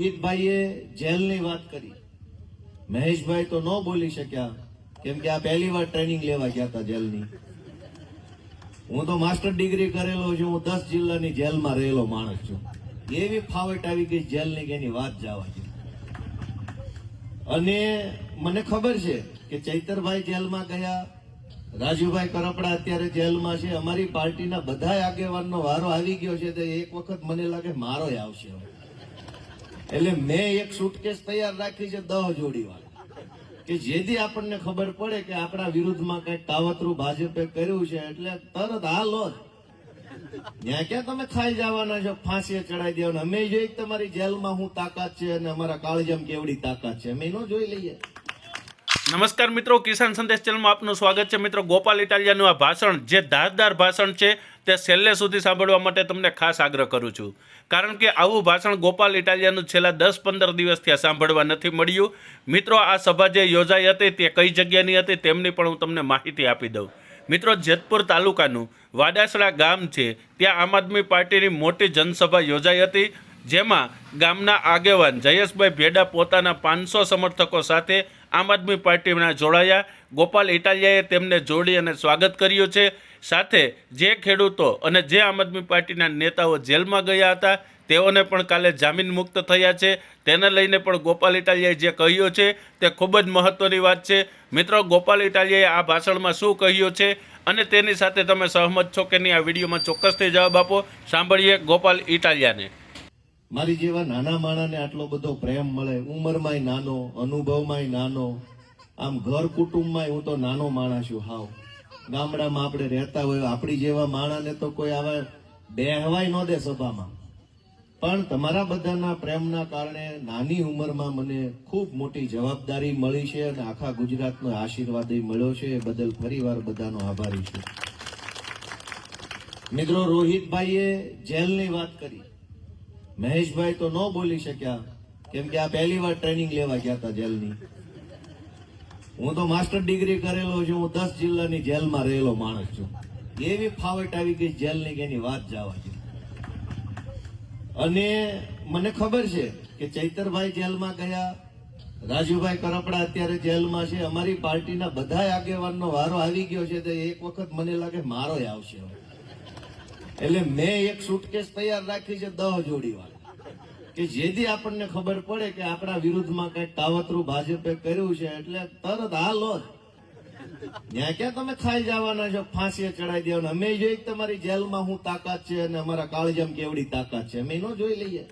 રોહિતભાઈએ જેલની વાત કરી. મહેશભાઈ તો ન બોલી શક્યા, કેમ કે આ પહેલી વાર ટ્રેનિંગ લેવા ગયા હતા જેલની. હું તો માસ્ટર ડિગ્રી કરેલો છું, હું દસ જિલ્લાની જેલમાં રહેલો માણસ છું. એવી ફાવટ આવી ગઈ જેલની કે એની વાત જવા છે અને મને ખબર છે કે ચૈતરભાઈ જેલમાં ગયા, રાજુભાઈ કરપડા અત્યારે જેલમાં છે, અમારી પાર્ટીના બધા આગેવાનનો વારો આવી ગયો છે, તો એક વખત મને લાગે મારો આવશે હવે. એટલે મેં એક સુટકેસ તૈયાર રાખી છે દહ જોડી વાળા કે જેથી આપણને ખબર પડે કે આપણા વિરુદ્ધમાં કઈ તાવતરું ભાજપે કર્યું છે એટલે તરત હા લો ત્યાં ક્યાં તમે ખાઈ જવાના છો? ફાંસીએ ચડાઈ દેવાના. અમે જોઈ તમારી જેલમાં હું તાકાત છે અને અમારા કાળજામાં કેવડી તાકાત છે. અમે એનો જોઈ લઈએ. નમસ્કાર મિત્રો, કિસાન સંદેશ ચેનલમાં આપનું સ્વાગત છે. મિત્રો, ગોપાલ ઇટાલિયાનું આ ભાષણ જે ધારદાર ભાષણ છે તે છેલ્લે સુધી સાંભળવા માટે તમને ખાસ આગ્રહ કરું છું. કારણ કે આવું ભાષણ ગોપાલ ઇટાલિયાનું છેલ્લા દસ પંદર દિવસથી સાંભળવા નથી મળ્યું. મિત્રો, આ સભા જે યોજાઈ હતી તે કઈ જગ્યાની હતી તેમની પણ હું તમને માહિતી આપી દઉં. મિત્રો, જેતપુર તાલુકાનું વાડાસડા ગામ છે, ત્યાં આમ આદમી પાર્ટીની મોટી જનસભા યોજાઈ હતી, જેમાં ગામના આગેવાન જયેશભાઈ ભેડા પોતાના પાંચસો સમર્થકો સાથે આમ આદમી પાર્ટીના જોડાયા. ગોપાલ ઇટાલિયાએ તેમને જોડી અને સ્વાગત કર્યું છે. સાથે જે ખેડૂતો અને જે આમ આદમી પાર્ટીના નેતાઓ જેલમાં ગયા હતા, તેઓને પણ કાલે જામીન મુક્ત થયા છે. તેને લઈને પણ ગોપાલ ઇટાલિયાએ જે કહ્યું છે, તે ખૂબ જ મહત્ત્વની વાત છે. મિત્રો, ગોપાલ ઇટાલિયાએ આ ભાષણમાં શું કહ્યું છે અને તેની સાથે તમે સહમત છો કે નહીં, આ વિડીયોમાં ચોક્કસથી જવાબ આપો. સાંભળીએ ગોપાલ ઇટાલિયાને. મારી જેવા નાના માણાને આટલો બધો પ્રેમ મળે, ઉંમરમાંય નાનો, અનુભવમાંય નાનો, આમ ઘર કુટુંબમાંય હું તો નાનો માણસ છું, હાવ. ગામડામાં આપણે રહેતા હોય, આપણી જેવા માણાને તો કોઈ આવા બેહવાય ન દે સભામાં. પણ તમારા બધાના પ્રેમના કારણે નાની ઉંમરમાં મને ખૂબ મોટી જવાબદારી મળી છે અને આખા ગુજરાતનો આશીર્વાદ મળ્યો છે. એ બદલ ફરીવાર બધાનો આભારી છું. મિત્રો, રોહિતભાઈએ જેલની વાત કરી. મહેશભાઈ તો ન બોલી શક્યા. કેમ કે આ પહેલી વાર ટ્રેનિંગ લેવા ગયા હતા જેલની. હું તો માસ્ટર ડિગ્રી કરેલો છું, હું દસ જિલ્લાની જેલમાં રહેલો માણસ છું. એવી ફાવટ આવી ગઈ જેલની કે એની વાત જવા છે અને મને ખબર છે કે ચૈતરભાઈ જેલમાં ગયા, રાજુભાઈ કરપડા અત્યારે જેલમાં છે, અમારી પાર્ટીના બધા આગેવાનનો વારો આવી ગયો છે, તો એક વખત મને લાગે મારો આવશે હવે. એટલે મેં એક સુટકેસ તૈયાર રાખી છે દહ જોડી વાળા કે જેથી આપણને ખબર પડે કે આપણા વિરુદ્ધમાં કઈ કાવતરું ભાજપે કર્યું છે એટલે તરત હા લો ત્યાં ક્યાં તમે ખાઈ જવાના છો? ફાંસીએ ચડાઈ દેવાના. અમે જોઈ તમારી જેલમાં હું તાકાત છે અને અમારા કાળજામ કેવડી તાકાત છે? અમે નો જોઈ લઈએ.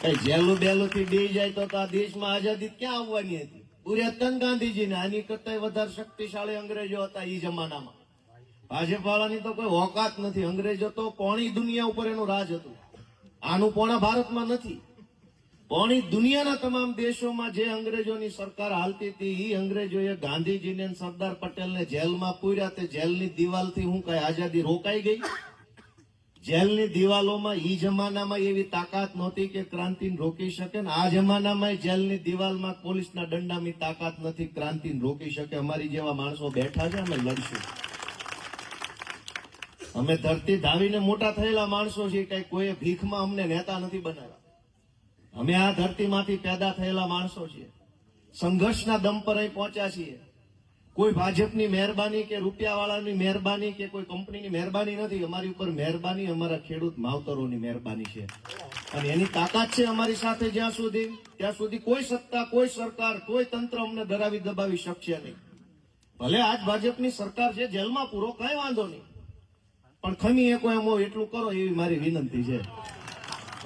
કઈ જેલું બેલું થી બી જાય તો આ દેશમાં આઝાદી ક્યાં આવવાની હતી? પૂર્યતન ગાંધીજીને આની કરતા વધારે શક્તિશાળી અંગ્રેજો હતા એ જમાનામાં. ભાજપ વાળાની તો કોઈ ઓકાત નથી. અંગ્રેજો તો પોણી દુનિયા ઉપર એનું રાજ હતું. આનું પોણા ભારતમાં નથી. પોણી દુનિયાના તમામ દેશોમાં જે અંગ્રેજોની સરકાર હાલતી હતી એ અંગ્રેજોએ ગાંધીજીને સરદાર પટેલને જેલમાં પૂર્યા તે જેલની દિવાલથી હું કઈ આઝાદી રોકાઈ ગઈ? જેલની દિવાલોમાં ઈ જમાનામાં એવી તાકાત નહોતી કે ક્રાંતિને રોકી શકે ને આ જમાનામાં જેલની દિવાલમાં પોલીસના દંડાની તાકાત નથી, ક્રાંતિને રોકી શકે. અમારી જેવા માણસો બેઠા છે, અમે લડશું. અમે ધરતી ધાવીને મોટા થયેલા માણસો છીએ, કઈ કોઈ ભીખમાં અમને નેતા નથી બનાવ્યા. અમે આ ધરતીમાંથી પેદા થયેલા માણસો છીએ. સંઘર્ષના દમ પર અહીં પહોંચ્યા છીએ. કોઈ ભાજપની મહેરબાની કે રૂપિયાવાળાની મહેરબાની કે કોઈ કંપનીની મહેરબાની નથી, અમારી ઉપર મહેરબાની અમારા ખેડૂત માવતરોની મહેરબાની છે. અને એની તાકાત છે અમારી સાથે જ્યાં સુધી, ત્યાં સુધી કોઈ સત્તા, કોઈ સરકાર, કોઈ તંત્ર અમને ધરાવી દબાવી શકશે નહીં. ભલે આજ ભાજપની સરકાર છે, જેલમાં પૂરો, કઈ વાંધો નહીં. પણ ખમી એકો એમ હોય એટલું કરો એવી મારી વિનંતી છે.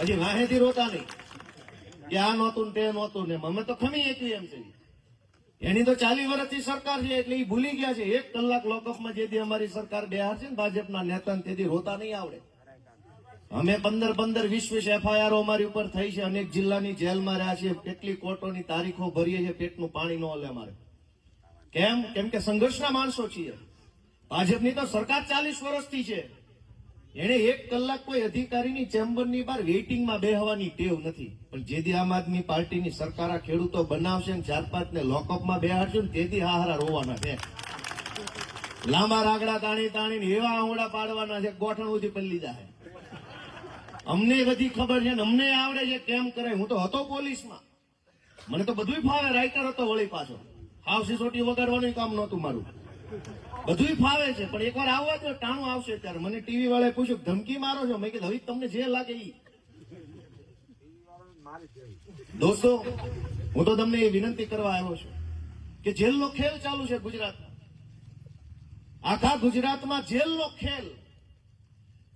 હજી વાહેથી રોતા નહીં. કે આ નહોતું તે નહોતું ને અમે તો ખમી એકવી એમ છે. એની તો ચાલી વર્ષથી સરકાર છે એટલે એ ભૂલી ગયા છે. એક કલાક લોકઅપમાં દી અમારી સરકાર બેહાર છે ને ભાજપના નેતા તેથી રોતા નહીં આવડે. અમે પંદર પંદર વીસ વીસ એફઆઈઆર અમારી ઉપર થઈ છે. અનેક જિલ્લાની જેલમાં રહ્યા છે કેટલી કોર્ટોની તારીખો ભરીએ છીએ. પેટનું પાણી ન હલે અમારે. કેમ? કેમ કે સંઘર્ષના માણસો છીએ. ભાજપની તો સરકાર ચાલીસ વર્ષથી છે. એને એક કલાક કોઈ અધિકારીની ચેમ્બરની બહાર વેઇટિંગમાં બેહવાની ટેવ નથી. પણ જેથી આમ આદમી પાર્ટીની સરકાર ખેડૂતો બનાવશે ને ચાર પાંચને લોકઅપમાં બેહાડશે ને તેથી હાહારા રોવાના છે. લાંબા રાગડા તાણી તાણી એવા આંગળા પાડવાના છે ગોઠણ સુધી પલ્લી જાય અમને બધી ખબર છે ને અમને આવડે છે કેમ કરે. હું તો હતો પોલીસમાં. મને તો બધું ફાવે. રાઇટર હતો વળી પાછો. હાવ સિસોટી વગાડવાનું કામ નહોતું મારું. બધું ફાવે છે, પણ એકવાર આવવા તો ટાણું આવશે ત્યારે. મને ટીવી વાળાએ પૂછ્યું, ધમકી મારો છો? મેં કીધું, હવે તમને જે લાગે એ દોસ્તો, હું તો તમને એ વિનંતી કરવા આવ્યો છું કે જેલનો ખેલ ચાલુ છે ગુજરાતમાં. આખા ગુજરાતમાં જેલનો ખેલ.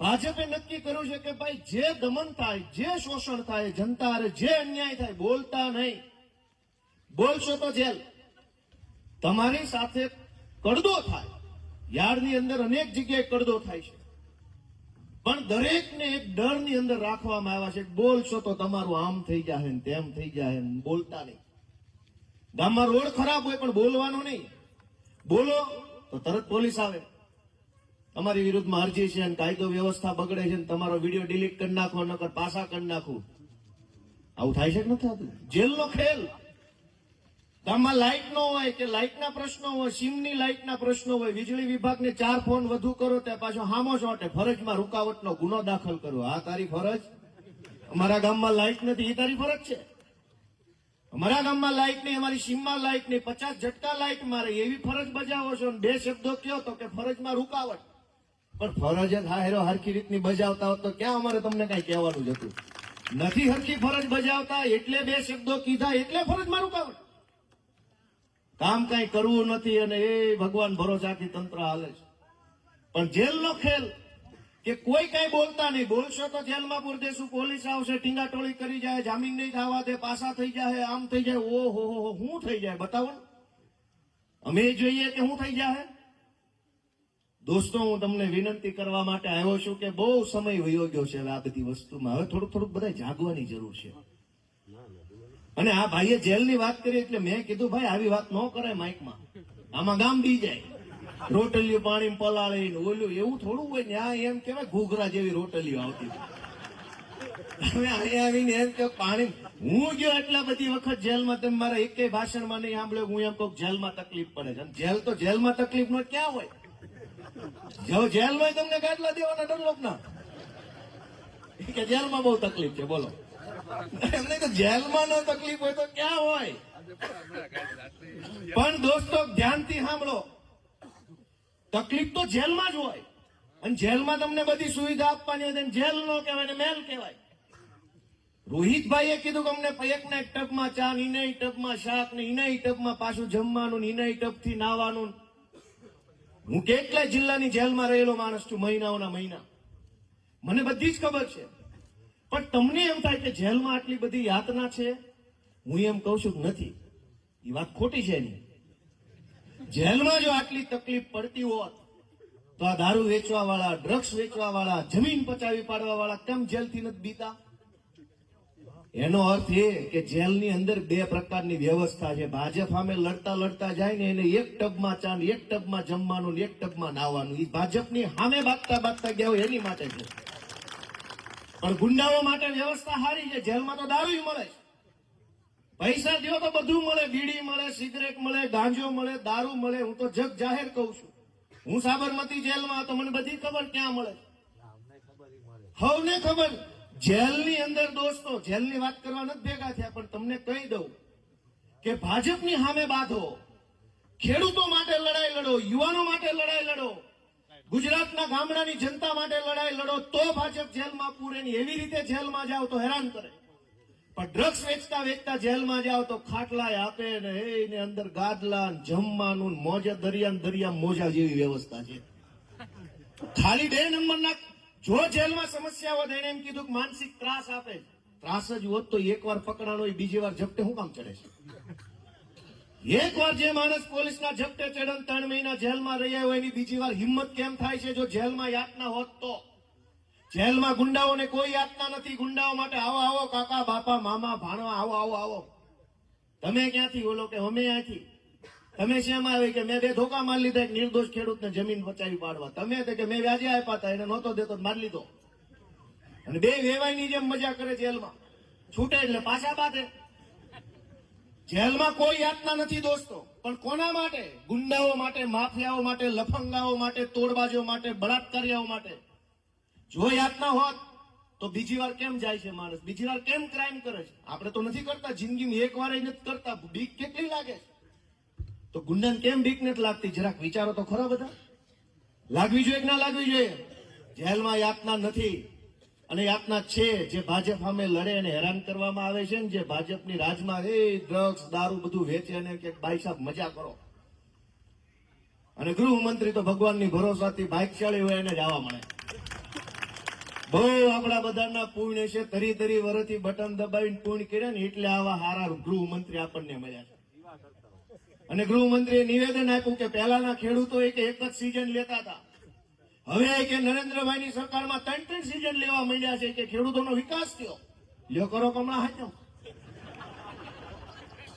ભાજપે નક્કી કર્યું છે કે ભાઈ, જે દમન થાય, જે શોષણ થાય, જનતા અરે જે અન્યાય થાય, બોલતા નહીં. બોલશો તો જેલ. તમારી સાથે કડદો થાય. યાર્ડની અંદર અનેક જગ્યાએ કડદો થાય છે. પણ દરેકને એક ડરની અંદર રાખવામાં આવ્યા છે બોલશો તો તમારું આમ થઈ જાય ને તેમ થઈ જાય બોલતા નહીં. ગામમાં રોડ ખરાબ હોય પણ બોલવાનું નહીં. બોલો તો તરત પોલીસ આવે. તમારી વિરુદ્ધમાં અરજી છે અને કાયદો વ્યવસ્થા બગડે છે તમારો વીડિયો ડિલીટ કરી નાખો, નકર પાછા કરી નાખું. આવું થાય છે કે નથી થતું જેલનો ખેલ. ગામમાં લાઇટ ન હોય કે લાઇટના પ્રશ્નો હોય સીમની લાઇટના પ્રશ્નો હોય, વીજળી વિભાગને ચાર ફોન વધુ કરો ત્યાં પાછો હામો ચોટે ફરજમાં રૂકાવટનો ગુનો દાખલ કરો. આ તારી ફરજ? અમારા ગામમાં લાઇટ નથી એ તારી ફરજ છે? અમારા ગામમાં લાઇટ નહીં, અમારી સીમમાં લાઇટ નહીં, પચાસ ઝટકા લાઇટ મારે, એવી ફરજ બજાવો છો બે શબ્દો કયો તો કે ફરજમાં રૂકાવટ. પણ ફરજ જ હાહેરો હરખી રીતની બજાવતા હોત તો ક્યાં અમારે તમને કઈ કહેવાનું જ હતું? નથી હરખી ફરજ બજાવતા, એટલે બે શબ્દો કીધા, એટલે ફરજમાં રૂકાવટ. કામ કઈ કરવું નથી અને એ ભગવાન ભરોસાથી તંત્ર હાલે છે. પણ જેલનો ખેલ કે કોઈ કઈ બોલતા નહીં. બોલશો તો જેલમાં પૂર દેશું પોલીસ આવશે, ટીંગાટોળી કરી જાય, જામીન નહીં થવા દે, પાસા થઈ જાય આમ થઈ જાય, ઓ હો હો હું થઈ જાય? બતાવો અમે જોઈએ કે હું થઈ જાય દોસ્તો, હું તમને વિનંતી કરવા માટે આવ્યો છું કે બહુ સમય વયો ગયો છે આ બધી વસ્તુમાં. હવે થોડુંક થોડુંક બધા જાગવાની જરૂર છે. અને આ ભાઈએ જેલની વાત કરી એટલે મેં કીધું, ભાઈ, આવી વાત ન કરાય માઇકમાં. આમાં ગામ બી જાય. રોટલીઓ પાણી પલાળી ને ઓલું એવું થોડું હોય ને, આ એમ કેવાય ઘૂઘરા જેવી રોટલીઓ આવતી અહીંયા આવીને એમ કે પાણી હું ગયો એટલા બધી વખત જેલમાં, તમે મારા એક ભાષણમાં નહીં સાંભળ્યો. હું એમ કહું, જેલમાં તકલીફ પડે છે. જેલ તો જેલમાં તકલીફ નો ક્યાં હોય? જો જેલ હોય, તમને ગાદલા દેવાના ડરલોકના? કે, જેલમાં બહુ તકલીફ છે, બોલો. એમને તો જેલમાં ન તકલીફ હોય તો ક્યાં હોય? પણ દોસ્તો, ધ્યાનથી સાંભળો. તકલીફ તો જેલમાં જ હોય. અને જેલમાં તમને બધી સુવિધા આપવાની હોય જેલ નો કહેવાય ને મેલ કહેવાય. રોહિતભાઈએ કીધું કે અમને એકના એક ટપમાં ચા ને ટપમાં શાક ને ઇના ટપમાં પાછું જમવાનું ને ઇનાઈ થી નાવાનું હું કેટલાય જિલ્લાની જેલમાં રહેલો માણસ છું, મહિનાઓના મહિના. મને બધી જ ખબર છે. પણ તમને એમ થાય કે જેલમાં આટલી બધી યાતના છે? હું એમ કહું છું નથી. એ વાત ખોટી છે એની. જેલમાં જો આટલી તકલીફ પડતી હોત, તો આ દારૂ વેચવા વાળા ડ્રગ્સ વેચવા વાળા જમીન પચાવી પાડવા વાળા કેમ જેલથી નથી બીતા? એનો અર્થ એ કે જેલની અંદર બે પ્રકારની વ્યવસ્થા છે. ભાજપ સામે લડતા લડતા જાય ને એને એક ટબમાં ચા એક ટબમાં જમવાનું એક ટબમાં નાવાનું એ ભાજપની સામે બાગતા બાગતા ગયા હોય એની માટે છે. પણ ગુંડાઓ માટે વ્યવસ્થા સારી છે. જેલમાં તો દારૂ મળે છે. પૈસા દો તો બધું મળે. બીડી મળે, સિગરેટ મળે, ગાંજો મળે, દારૂ મળે. હું તો જગ જાહેર કહું છું. હું સાબરમતી જેલમાં તો મને બધી ખબર ક્યાં મળે હવને ખબર. જેલની અંદર દોસ્તો, જેલની વાત કરવા નથી ભેગા થયા, પણ તમને કહી દઉં કે ભાજપની સામે બાંધો. ખેડૂતો માટે લડાઈ લડો, યુવાનો માટે લડાઈ લડો. ગુજરાતના ગામડાની જનતા માટે લડાઈ લડો તો ભાજપ જેલમાં પૂરે એવી રીતે જેલમાં જાઓ તો હેરાન કરે. પણ ડ્રગ્સ વેચતા વેચતા જેલમાં જાઓ તો ખાટલા આપે ને એને અંદર ગાદલા જમવાનું મોજા, દરિયા દરિયા મોજા જેવી વ્યવસ્થા છે. ખાલી બે નંબરના જો જેલમાં સમસ્યા હોત એને એમ કીધું કે માનસિક ત્રાસ આપે, ત્રાસ જ હોત તો એકવાર પકડાનો હોય બીજી વાર ઝપટે શું કામ ચડે છે? એકવાર જે માણસ પોલીસના ઝપટે ચડન ત્રણ મહિના જેલમાં રહ્યા હોય એની બીજી વાર હિંમત કેમ થાય છે જો જેલમાં યાતના હોત તો? જેલમાં ગુંડાઓને કોઈ યાતના નથી. ગુંડાઓ માટે આવો આવો, કાકા, બાપા, મામા, ભાણવા, આવો આવો આવો. તમે ક્યાંથી બોલો કે અમે ત્યાંથી તમે શેમ આવે કે મેં બે ધોકા મારી લીધા, એક નિર્દોષ ખેડૂતને જમીન બચાવી પાડવા. તમે કે મેં વ્યાજે આપ્યા હતા, એને નહોતો દેતો મારી લીધો. અને બે વેવાઈની જેમ મજા કરે જેલમાં. છૂટે એટલે પાછા બાંધે જેલમાં કોઈ યાતના નથી દોસ્તો. પણ કોના માટે? ગુંડાઓ માટે, માફિયાઓ માટે, લફંગાઓ માટે, તોડબાજો માટે, બળાત્કારીઓ માટે? જો યાતના હોત, તો બીજી વાર કેમ જાય છે માણસ? બીજી વાર કેમ ક્રાઇમ કરે છે? આપણે તો નથી કરતા જિંદગીમાં એક વાર નથી કરતા. બીક કેટલી લાગે છે? તો ગુંડાને કેમ બીક નથી લાગતી? જરાક વિચારો તો ખરા બધા. લાગવી જોઈએ કે ના લાગવી જોઈએ? જેલમાં યાતના નથી. અને યાતના છે જે ભાજપ સામે લડે અને હેરાન કરવામાં આવે છે ને જે ભાજપની રાજમાં, એ ડ્રગ્સ દારૂ બધું વેચે અને કે ભાઈ સાહેબ મજા કરો. અને ગૃહમંત્રી તો ભગવાનની ભરોસાથી ભાગશાળી હોય એને જવા મળે. બહુ આપણા બધાના પુણ્ય છે, તરી તરી વરથી બટન દબાવીને પૂર્ણ કર્યા ને એટલે આવા હારા ગૃહમંત્રી આપણને મળ્યા છે. અને ગૃહમંત્રીએ નિવેદન આપ્યું કે પહેલાના ખેડૂતો એક જ સિઝન લેતા હતા. હવે કે નરેન્દ્રભાઈની સરકારમાં ત્રણ ત્રણ સિઝન લેવા માંડ્યા છે કે ખેડૂતોનો વિકાસ થયો. લ્યો કરો કમળા હાચો.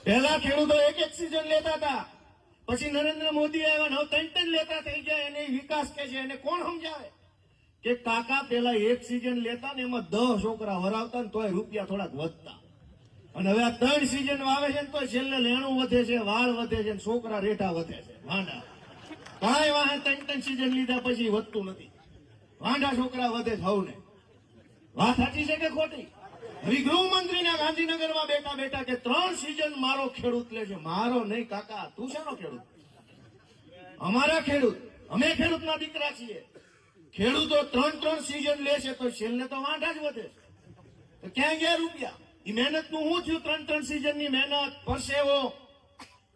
પહેલા ખેડૂતો એક એક સિઝન લેતા હતા. પછી નરેન્દ્ર મોદી આવ્યા ને હવે ત્રણ ત્રણ લેતા થઈ જાય એને વિકાસ કે છે, એને કોણ સમજાવે? કે કાકા પેલા એક સિઝન લેતા ને એમાં દસ છોકરા વરાવતા ને તોય રૂપિયા થોડાક વધતા. અને હવે આ ત્રણ સિઝન આવે છે ને તો છેલ્લે લેણું વધે છે, વાળ વધે છે છોકરા રેટા વધે છે. વાંડા કાંઈ વાહે ત્રણ ત્રણ લીધા પછી વધતું નથી. વાંઢા છોકરા વધે સૌને વાત સાચી છે કે ખોટી? હવે ગૃહમંત્રીના ગાંધીનગરમાં બેઠા બેઠા કે ત્રણ સિઝન મારો ખેડૂત લે છે. મારો નહીં, કાકા, તું શેનો ખેડૂત? અમારા ખેડૂત. અમે ખેડૂતના દીકરા છીએ. ખેડૂતો ત્રણ ત્રણ સિઝન લે છે તો છેલ્લે તો વાંઢા જ વધે તો ક્યાં ગયા રૂપિયા? એ મહેનતનું શું થયું ત્રણ ત્રણ સિઝનની મહેનત. પરસેવો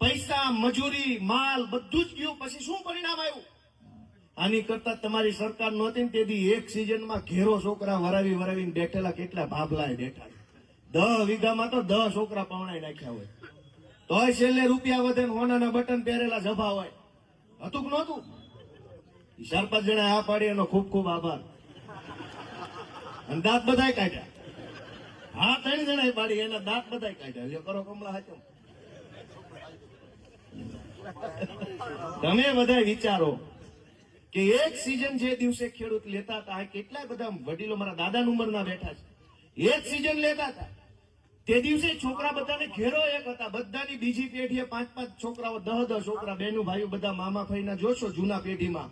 પૈસા, મજૂરી, માલ બધું જ ગયું. પછી શું પરિણામ આવ્યું? આની કરતા તમારી સરકાર નહોતી ને તેથી એક સિઝનમાં ઘેરો છોકરા વરાવી વરાવીને બેઠેલા કેટલા ભાભલા બેઠા. દહ વીઘામાં તો દહ છોકરા પવણાઈ નાખ્યા હોય. તોય છેલ્લે રૂપિયા વધે હોનાના બટન પહેરેલા જભા હોય. હતું કે નહોતું? ચાર પાંચ જણા આ પાડી એનો ખૂબ ખૂબ આભાર. અને દાંત બધાય કાઢ્યા. હા, ત્રણ જણા પાડી, એના દાંત બધાય કાઢ્યા. કરો કમલા હાચો તમે બધા વિચારો કે એક સિઝન જે દિવસે ખેડૂત લેતા હતા કેટલા બધા વડીલો મારા દાદા ઉંમરના બેઠા છે. એક સિઝન લેતા હતા. તે દિવસે છોકરા બધાને ઘેરો એક હતા. બધાની બીજી પેઢીએ પાંચ પાંચ છોકરાઓ, દહ દહ છોકરા બહેનો ભાઈઓ બધા મામા ભાઈના જોશો જૂના પેઢીમાં.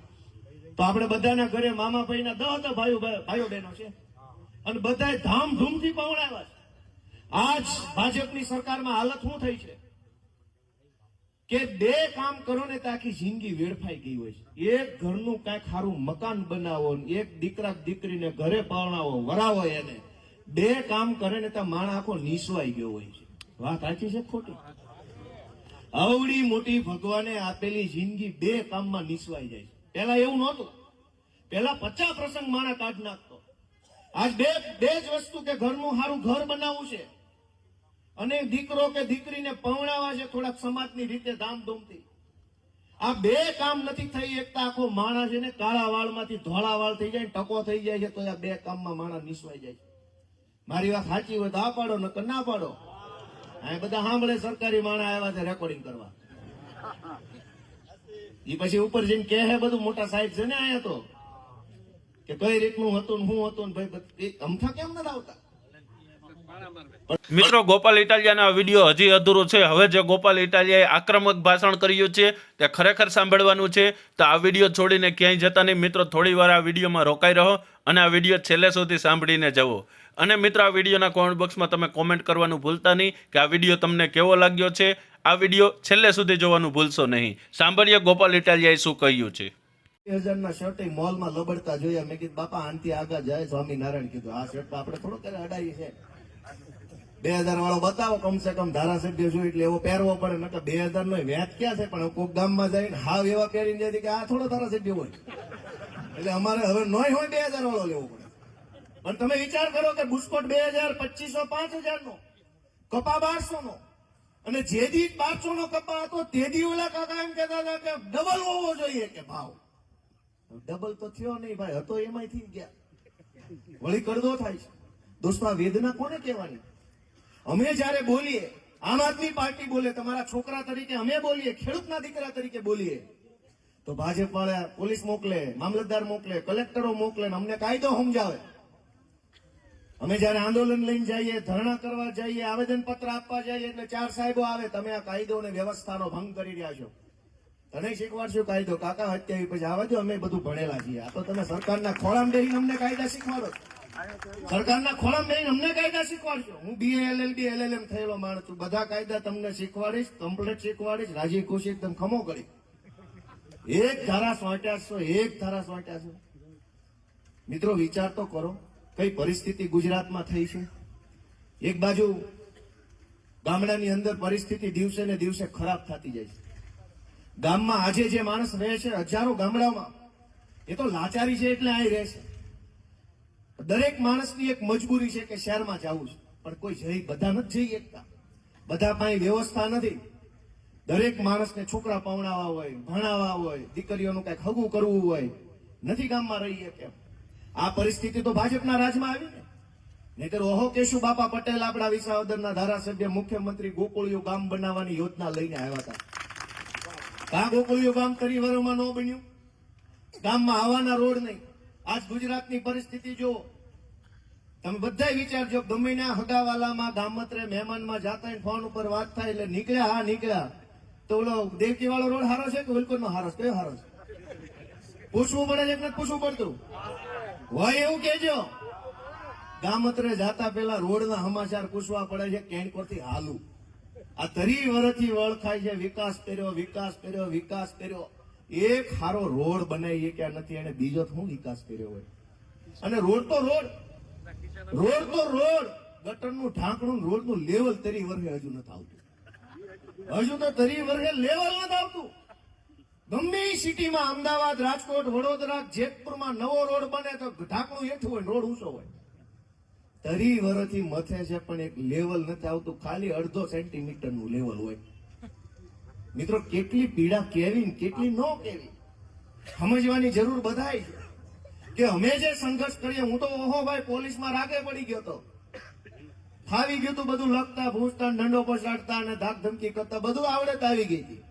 તો આપણે બધાના ઘરે મામા ભાઈના દહ દહ ભાઈઓ ભાઈઓ બહેનો છે. અને બધા ધામધૂમથી પવડાવ્યા છે. આજ ભાજપની સરકારમાં હાલત શું થઈ છે? કે બે કામ કરો ને તો આખી જિંદગી વેડફાઈ ગઈ હોય છે. એક ઘરનું કાંઈક સારું મકાન બનાવો એક દીકરા દીકરીને ઘરે પરણાવો, વરાવો એને. બે કામ કરે ને તો માણ આખો નીસવાઈ ગયો હોય છે. વાત સાચી છે ખોટી? અવડી મોટી ભગવાને આપેલી જિંદગી બે કામમાં નીસવાઈ જાય છે. પેલા એવું નહોતું. પેલા પચાસ પ્રસંગ માણા કાઢ નાખતો. આજ બે બે જ વસ્તુ કે ઘરનું સારું ઘર બનાવવું છે. અને દીકરો કે દીકરીને પવણાવા છે થોડાક સમાજની રીતે ધામધૂમથી. આ બે કામ નથી થઈ, એકતા આખો માણસ ને કાળા વાળમાંથી ધોળા વાળ થઈ જાય ટકો થઈ જાય છે, તો આ બે કામમાં માણસ નિસવાઈ જાય છે. મારી વાત સાચી હોય તો આ પાડો, નકર ના પાડો. આ બધા સાંભળે સરકારી માણસ આવ્યા છે રેકોર્ડિંગ કરવા. એ પછી ઉપર જઈને કે હે બધું મોટા સાહેબ છે ને આયા તો. કે કઈ રીતનું હતું શું હતું ભાઈ અમથા કેમ નથી આવતા? મિત્રો, ગોપાલ ઇટાલિયાના વીડિયો હજી અધૂરો છે. હવે જે ગોપાલ ઇટાલિયાએ આક્રમક ભાષણ કર્યું છે, તે ખરેખર સાંભળવાનું છે. તો આ વીડિયો છોડીને ક્યાંય જતા નહીં. મિત્રો થોડી વાર આ વિડીયોમાં રોકાઈ રહો અને આ વીડિયો છેલ્લે સુધી સાંભળીને જવો. અને મિત્રો, આ વિડીયોના કોમેન્ટ બોક્સમાં તમે કોમેન્ટ કરવાનું ભૂલતા નહીં કે આ વીડિયો તમને કેવો લાગ્યો છે. આ વીડિયો છેલ્લે સુધી જોવાનું ભૂલશો નહીં. સાંભળીએ ગોપાલ ઇટાલિયાએ શું કહ્યું છે. મોલમાં લબડતા જોયા. મેં કીધું, બાપા, આનથી આગળ જાય. સ્વામિનારાયણ કીધું, આ શર્ટ આપણે થોડો અડાઈ છે બે હજાર વાળો બતાવો, કમસે કમ ધારાસભ્ય છું એટલે એવો પહેરવો પડે, નકર બે હજાર નો વ્યાજ ક્યાં છે? પણ કોક ગામમાં જઈને હાવ એવા પહેરીને જાય કે આ થોડો ધારાસભ્ય હોય. એટલે અમારે હવે નોય હોય બે હજાર વાળો લેવો પડે. પણ તમે વિચાર કરો કે બુસ્કોટ બે હજાર, પચીસો, પાંચ હજાર નો, કપા બારસો નો, અને જે દી બારસો નો કપા હતો તે દી ઓલા કાકા એમ કહેતા હતા કે ડબલ હોવો જોઈએ કે ભાવ. ડબલ તો થયો નહીં ભાઈ, હતો એમાંથી ગયા. વળી કરદો થાય છે. દોસ્તો, આ વેદના કોને કહેવાની? અમે જ્યારે બોલીએ, આમ આદમી પાર્ટી બોલે, તમારા છોકરા તરીકે અમે બોલીએ, ખેડૂતના દીકરા તરીકે બોલીએ, તો ભાજપ વાળા પોલીસ મોકલે, મામલતદાર મોકલે, કલેક્ટરો મોકલે, અમને કાયદો સમજાવે. અમે જયારે આંદોલન લઈને જઈએ, ધરણા કરવા જઈએ આવેદન પત્ર આપવા જઈએ, એટલે ચાર સાહેબો આવે, તમે આ કાયદો અને વ્યવસ્થાનો ભંગ કરી રહ્યા છો. તને શીખવાડશો કાયદો. કાકા હત્યા પછી આવા દો અમે બધું ભણેલા છીએ. આ તો તમે સરકારના ખોળામ બેસીને અમને કાયદા શીખવાડો. સરકારના ખોળામાં બેહીને અમને કાયદા શીખવાડશો હું બી એલએલબી એલએલએમ થયેલો માણસ છું. બધા કાયદા તમને શીખવાડીશ કમ્પ્લેટ શીખવાડીશ, રાજી ખુશી એકદમ ખમો કરી. એક ધારા સોંટ્યા એક ધારા સોંટ્યા મિત્રો, વિચાર તો કરો, કઈ પરિસ્થિતિ ગુજરાતમાં થઈ છે? એક બાજુ ગામડાની અંદર પરિસ્થિતિ દિવસે ને દિવસે ખરાબ થતી જાય છે. ગામમાં આજે જે માણસ રહે છે, હજારો ગામડામાં એ તો લાચારી છે એટલે અહીં રહે છે. દરેક માણસની એક મજબૂરી છે કે શહેરમાં જવું છે. પણ કોઈ જઈ, બધા નથી જઈ શકતા બધા પાસે વ્યવસ્થા નથી. દરેક માણસને છોકરા પવણાવવા હોય, ભણાવવા હોય, દીકરીઓનું કંઈક હગું કરવું હોય. નથી ગામમાં રહીએ કેમ? આ પરિસ્થિતિ તો ભાજપના રાજમાં આવી ને. નહીતર ઓહો કેશુ બાપા પટેલ આપણા વિસાવદરના ધારાસભ્ય, મુખ્યમંત્રી ગોકુળિયું ગામ બનાવવાની યોજના લઈને આવ્યા હતા. કા ગોકુળિયું ગામ કરી વરોમાં ન બન્યું. ગામમાં આવવાના રોડ નહીં. આજ ગુજરાતની પરિસ્થિતિ જો તમે બધા વિચારજો ગમીના હગાવાલામાં ગામત્રે મહેમાનમાં જાતા ફોન ઉપર વાત થાય એટલે નીકળ્યા, હા, નીકળ્યા. તો ઓલો દેવકી વાળો રોડ હારો છે કે વિલકુલ નો હારો છે? કયો હારો છે? પૂછવું પડે કે પૂછવું પડતું. હોય એવું કેજો ગામત્રે જાતા પેલા રોડના સમાચાર પૂછવા પડે છે કેણકોરથી હાલું. આ તરી વર્ષથી વળખાય છે, વિકાસ કર્યો વિકાસ કર્યો વિકાસ કર્યો. એક હારો રોડ બનાવી કે નથી, એને બીજો શું વિકાસ કર્યો હોય. અને રોડ તો રોડ. રોડ તો રોડ. ગટરનું ઢાંકણું રોડનું લેવલ તરી વર્ષે હજુ નથી આવતું. હજુ તો તરી વર્ષે લેવલ નથી આવતું. ગમે સિટીમાં અમદાવાદ, રાજકોટ, વડોદરા, જેતપુરમાં નવો રોડ બને તો ઢાંકણું હેઠું હોય રોડ ઊંચો હોય. તરી વર્ષથી મથે છે પણ એક લેવલ નથી આવતું. ખાલી અડધો સેન્ટીમીટરનું લેવલ હોય. મિત્રો, કેટલી પીડા કેવી કેટલી ન કેવી? સમજવાની જરૂર બધાય છે. કે અમે જે સંઘર્ષ કરીએ, હું તો ઓહો ભાઈ પોલીસમાં રાગે પડી ગયો તો. ફાવી ગયું હતું બધું લખતા, ભૂસતા દંડો પછાડતા અને ધાક ધમકી કરતા, બધું આવડત આવી ગઈ હતી.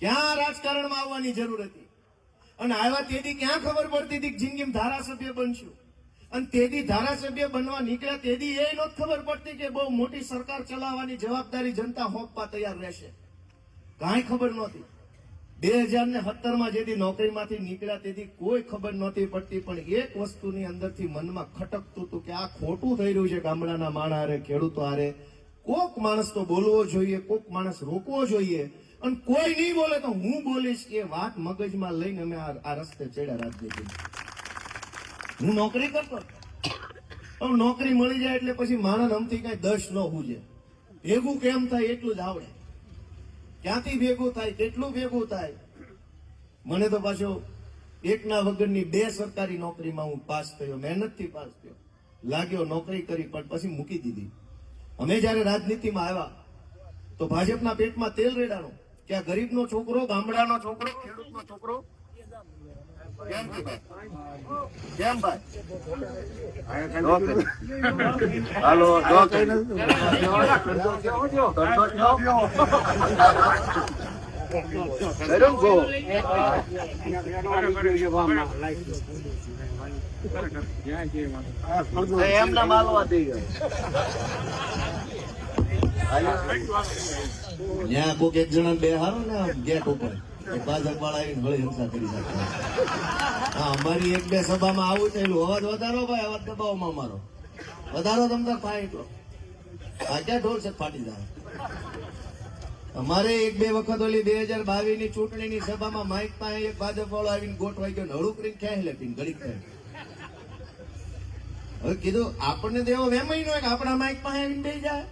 ક્યાં રાજકારણમાં આવવાની જરૂર હતી? અને આવ્યા તેથી ક્યાં ખબર પડતી હતી જિંદગીમાં ધારાસભ્ય બનશું? અને તેથી ધારાસભ્ય બનવા નીકળ્યા તેથી એ નહોતી ખબર પડતી કે બહુ મોટી સરકાર ચલાવવાની જવાબદારી જનતા હોપવા તૈયાર રહેશે. કાંઈ ખબર નહોતી. બે હજાર ને સત્તરમાં જેથી નોકરીમાંથી નીકળ્યા તેથી કોઈ ખબર નહોતી પડતી, પણ એક વસ્તુની અંદરથી મનમાં ખટકતું હતું કે આ ખોટું થઈ રહ્યું છે ગામડાના માણા હારે ખેડૂતો હારે. કોક માણસ તો બોલવો જોઈએ, કોક માણસ રોકવો જોઈએ. અને કોઈ નહીં બોલે તો હું બોલીશ એ વાત મગજમાં લઈને અમે આ રસ્તે ચડ્યા રાજનીતિ હું નોકરી કરતો પણ નોકરી મળી જાય એટલે પછી માણસ અમથી કઈ દસ ન હુજે. ભેગું કેમ થાય એટલું જ આવડે. ક્યાંથી ભેગું થાય, કેટલું ભેગું થાય? મને તો પાછો એકના વગરની બે સરકારી નોકરીમાં હું પાસ થયો, મહેનતથી પાસ થયો. લાગ્યો નોકરી કરી, પણ પછી મૂકી દીધી. અમે જયારે રાજનીતિમાં આવ્યા, તો ભાજપના પેટમાં તેલ રેડાણું. કે આ ગરીબનો છોકરો, ગામડાનો છોકરો, ખેડૂતનો છોકરો કેમ ભાઈ? હાલો જો કઈ કર્યું ગો એમના માલવા દઈ ગયો. કોક એક જણા બે હારો ને ગેટ ઉપર. હા, અમારી એક બે સભામાં આવું થયેલું. અવાજ વધારો ભાઈ, અવાજ દબાવમાં મારો વધારો તમને થાય એટલો ક્યાં ઢોલ છે? ફાટી જાય. અમારે એક બે વખત ઓલી બે હજાર બાવીસની ચૂંટણીની સભામાં માઇક પાસે એક ભાજપ વાળો આવીને ગોઠવાઈ ગયો ને હળું કરીને ક્યાંય લેપીને ઘડીક થાય. હવે કીધું, આપણને તો એવો વેમય નો આપણા માઇક પાસે આવીને બે જાય.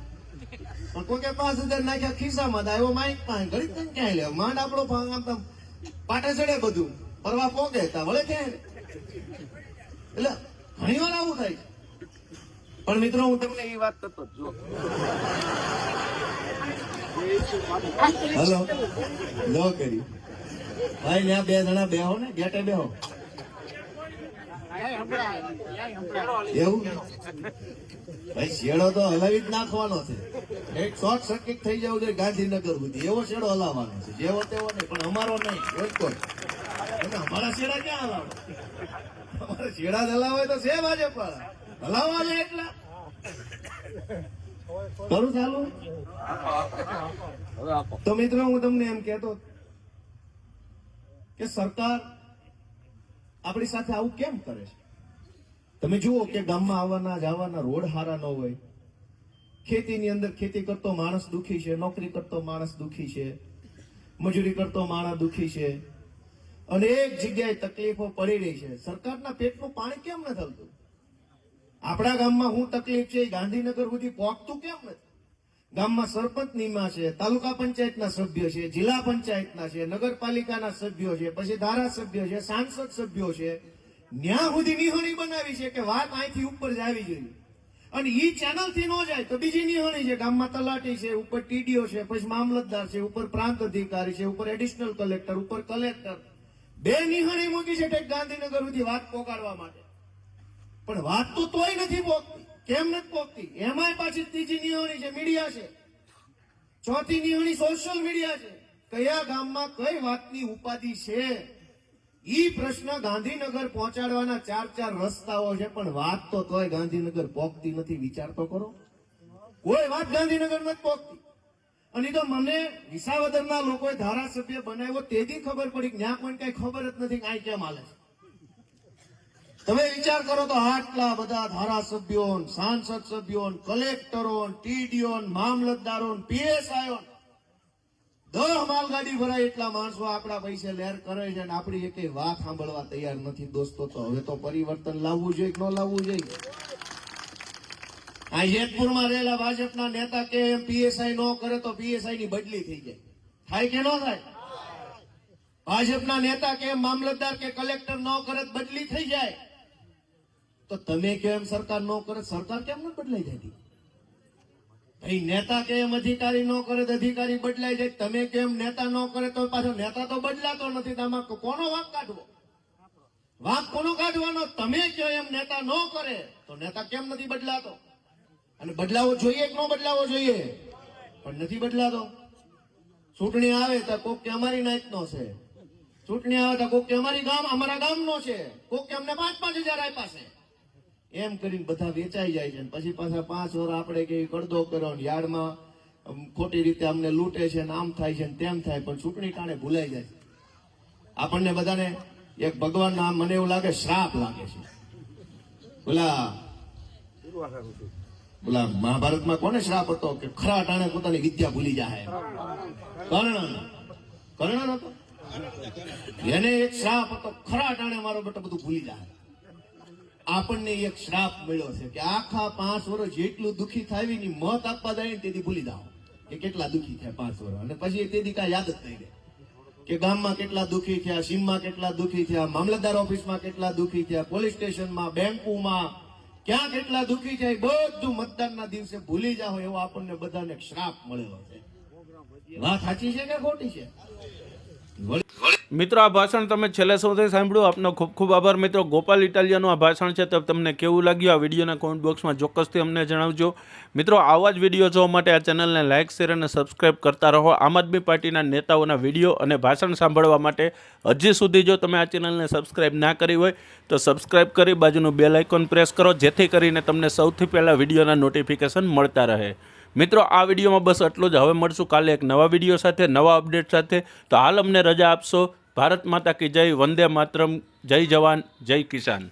પણ કોઈ કે પાંચ હજાર નાખ્યા ખિસ્સામાં તો આવ્યો માઇક પાસે ગરીબ તને ક્યાંય લે માંડ આપણો ભાંગ આમ તમ પાટે ચડે બધું. પરવા પોકે તા વળે ક્યાંય એટલે ઘણી વાર આવું થાય પણ મિત્રો હું તમને એ વાત કરતો જ જો હલો. લો કરી ભાઈ ત્યાં બે જણા બેહો ને ગેટે બેહો. ભાઈ, શેડો તો હલાવી જ નાખવાનો છે. એક શોર્ટ સર્કિટ થઈ જવું જોઈએ ગાંધીનગર સુધી. એવો શેડો હલાવવાનો છે. જેવો તેવો નહીં, પણ અમારો નહીં અને અમારા શેડા ક્યાં હલાવો અમારા શેડા હલાવે તો છે ભાજપ હલાવવા છે એટલા. કરું ચાલુ? તો મિત્રો, હું તમને એમ કહેતો કે સરકાર આપણી સાથે આવું કેમ કરે છે? તમે જુઓ કે ગામમાં આવવાના, જવાના રોડ હારા ન હોય. ખેતીની અંદર ખેતી કરતો માણસ દુખી છે, નોકરી કરતો માણસ દુખી છે, મજૂરી કરતો માણસ દુખી છે. અનેક જગ્યાએ તકલીફો પડી રહી છે. સરકારના પેટનું પાણી કેમ નથી થતું? આપણા ગામમાં હું તકલીફ છે, ગાંધીનગર સુધી પહોંચતું કેમ નથી? ગામમાં સરપંચ નિમા છે, તાલુકા પંચાયતના સભ્ય છે, જિલ્લા પંચાયતના છે, નગરપાલિકાના સભ્યો છે, પછી ધારાસભ્ય છે, સાંસદ સભ્યો છે. ન્યા સુધી નિહોણી બનાવી છે કે વાત અહીંથી ઉપર જ આવી જોઈએ. અને ઈ ચેનલથી ન જાય તો બીજી નિહોણી છે. ગામમાં તલાટી છે, ઉપર ટીડીઓ છે, પછી મામલતદાર છે, ઉપર પ્રાંત અધિકારી છે, ઉપર એડિશનલ કલેક્ટર ઉપર કલેક્ટર બે નિહણી મૂકી છે ગાંધીનગર સુધી વાત પોકાડવા માટે. પણ વાત તો તોય નથી પોકતી. કેમ નથી પોકતી. એમાંય પાછી ત્રીજી નિહાણી છે, મીડિયા છે. ચોથી નિહાણી સોશિયલ મીડિયા છે. કયા ગામમાં કઈ વાતની ઉપાધિ છે? ઈ પ્રશ્ન ગાંધીનગર પહોંચાડવાના ચાર ચાર રસ્તાઓ છે, પણ વાત તો તોય ગાંધીનગર પોકતી નથી. વિચાર તો કરો. કોઈ વાત ગાંધીનગર નથી પોકતી. અને તો મને વિસાવદરના લોકોએ ધારાસભ્ય બનાવ્યો તેથી ખબર પડી કે પણ કોઈ ખબર જ નથી કાંઈ કેમ હાલે છે. તમે વિચાર કરો તો આટલા બધા ધારાસભ્યો સાંસદ સભ્યો કલેક્ટરો ટીડીઓ મામલતદારો પીએસઆઈઓ દહ માલગાડી ભરાય એટલા માણસો આપણા પૈસે લહેર કરે છે અને આપણી એક વાત સાંભળવા તૈયાર નથી. દોસ્તો તો હવે તો પરિવર્તન લાવવું જોઈએ કે ન લાવવું જોઈએ? આ જેતપુરમાં રહેલા ભાજપના નેતા કે એમ પીએસઆઈ નો કરે તો પીએસઆઈ ની બદલી થઈ જાય. થાય કે ન થાય? ભાજપના નેતા કે મામલતદાર કે કલેક્ટર ન કરે તો બદલી થઈ જાય. તો તમે કે એમ સરકાર ન કરે, સરકાર કેમ ન બદલાઈ જતી ભાઈ નેતા કે એમ અધિકારી ન કરે તો અધિકારી બદલાઈ જાય. તમે કેમ નેતા ન કરે તો પાછો નેતા તો બદલાતો નથી. તો કોનો વાંક કાઢવો? વાંક કોનો કાઢવાનો? તમે કયો એમ નેતા ન કરે તો નેતા કેમ નથી બદલાતો? અને બદલાવો જોઈએ કે ન બદલાવો જોઈએ? પણ નથી બદલાતો. ચૂંટણી આવે તો કોક કે અમારી નાતનો છે. ચૂંટણી આવે તો કોક કે અમારી ગામ, અમારા ગામનો છે. કોક કે અમને પાંચ પાંચ હજાર આપ્યા છે. એમ કરીને બધા વેચાઈ જાય છે. પછી પાછા પાંચ વર્ષ આપણે કે કડદો કરો ને યાર્ડમાં ખોટી રીતે અમને લૂંટે છે ને આમ થાય છે ને તેમ થાય, પણ ચૂંટણી ટાણે ભૂલાઈ જાય આપણને બધાને એક ભગવાન નામ મને એવું લાગે શ્રાપ લાગે છે. બોલા. બોલા, મહાભારતમાં કોને શ્રાપ હતો કે ખરા ટાણે પોતાની વિદ્યા ભૂલી જાય કર્ણ. કર્ણ હતો એને એક શ્રાપ હતો, ખરા ટાણે મારો બેટો બધું ભૂલી જાય આપણને એક શ્રાપ મળ્યો છે કે આખા પાંચ વર્ષ જેટલું દુઃખી થાયની મત આપવા જાય ને તેથી ભૂલી જાઓ. કે કેટલા દુઃખી થયા પાંચ વર્ષ. અને પછી તેથી કાંઈ યાદ જ નહીં રહે. કે ગામમાં કેટલા દુઃખી થયા, સીમમાં કેટલા દુઃખી થયા, મામલતદાર ઓફિસમાં કેટલા દુખી થયા, પોલીસ સ્ટેશનમાં, બેંકોમાં, ક્યાં કેટલા દુઃખી થયા બધું મતદાનના દિવસે ભૂલી જાઓ એવો આપણને બધાને શ્રાપ મળેલો છે. વાત સાચી છે કે ખોટી છે? મિત્રો, આ ભાષણ તમે છેલ્લે સુધી સાંભળ્યું. આપનો ખૂબ ખૂબ આભાર મિત્રો. ગોપાલ ઇટાલિયાનું આ ભાષણ છે તો તમને કેવું લાગ્યું? આ વિડીયોના કોમેન્ટ બોક્સમાં ચોક્કસથી અમને જણાવજો. મિત્રો, આવા જ વીડિયો જોવા માટે આ ચેનલને લાઇક શેર અને સબસ્ક્રાઇબ કરતા રહો. આમ આદમી પાર્ટીના નેતાઓના વીડિયો અને ભાષણ સાંભળવા માટે હજી સુધી જો તમે આ ચેનલને સબસ્ક્રાઇબ ના કરી હોય, તો સબસ્ક્રાઇબ કરી બાજુનું બેલ આઇકોન પ્રેસ કરો. જેથી કરીને તમને સૌથી પહેલાં વિડીયોના નોટિફિકેશન મળતા રહે. મિત્રો, આ વિડીયોમાં બસ એટલું જ. હવે મળશું કાલે એક નવા વીડિયો સાથે, નવા અપડેટ સાથે. તો હાલ અમને રજા આપશો. ભારત માતા કી જય, વંદે માતરમ. જય જવાન, જય કિસાન.